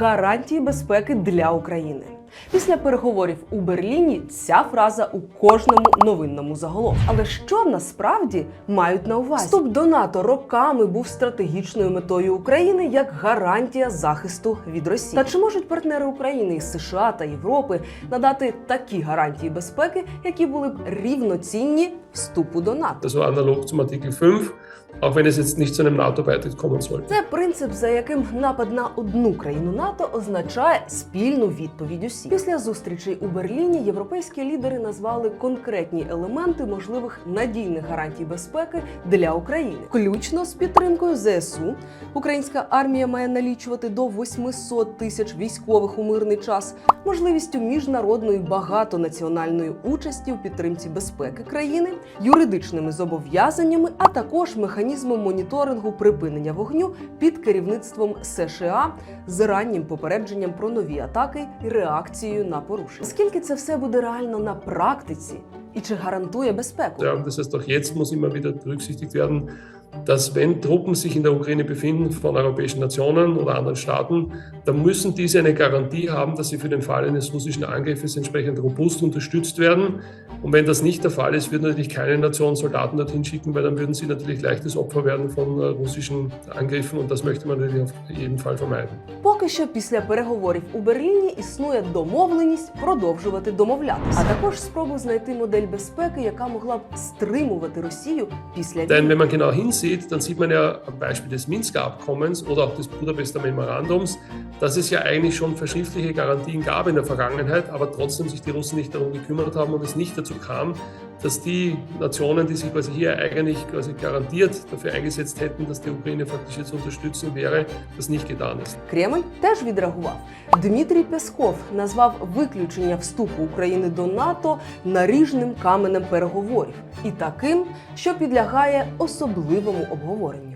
гарантії безпеки для України. Після переговорів у Берліні ця фраза у кожному новинному заголовку. Але що насправді мають на увазі? Вступ до НАТО роками був стратегічною метою України як гарантія захисту від Росії. Та чи можуть партнери України із США та Європи надати такі гарантії безпеки, які були б рівноцінні вступу до НАТО? Also analog zum Artikel 5, auch wenn es jetzt nicht zu einem NATO-Beitritt kommen. Це принцип, за яким напад на одну країну НАТО означає спільну відповідь усіх. Після зустрічей у Берліні європейські лідери назвали конкретні елементи можливих надійних гарантій безпеки для України, включно з підтримкою ЗСУ. Українська армія має налічувати до 800 тисяч військових у мирний час, можливістю міжнародної багатонаціональної участі у підтримці безпеки країни, юридичними зобов'язаннями, а також механізмом моніторингу припинення вогню під керівництвом США з раннім попередженням про нові атаки і реакцією на порушення. Скільки це все буде реально на практиці і чи гарантує безпеку? Ja, das heißt, auch jetzt muss immer wieder berücksichtigt werden, dass wenn Truppen sich in der Ukraine befinden von europäischen Nationen oder anderen Staaten, dann müssen diese eine Garantie haben, dass sie für den Fall eines russischen Angriffes entsprechend robust unterstützt werden. Und wenn das nicht der Fall ist, wird natürlich keine Nation Soldaten dorthin schicken, weil dann würden sie natürlich leichtes Opfer werden von äh, russischen Angriffen und das möchte man natürlich auf jeden Fall vermeiden. Поки що після переговорів у Берліні існує домовленість продовжувати домовлятися, а також спроби знайти модель безпеки, яка могла б стримувати Росію після Denn війни. wenn man genau hinsieht, dann sieht man ja am Beispiel des Minsker Abkommens oder auch des Budapester Memorandums, dass es ja eigentlich schon verschriftliche Garantien gab in der Vergangenheit, aber trotzdem sich die Russen nicht darum gekümmert haben und es nicht dazu kam, dass die Nationen, die sich quasi hier eigentlich quasi garantiert dafür eingesetzt hätten, dass die Ukraine faktisch jetzt unterstützen wäre, das nicht getan ist. Кремль теж відреагував. Дмитрій Песков назвав виключення вступу України до НАТО наріжним каменем переговорів і таким, що підлягає особливому обговоренню.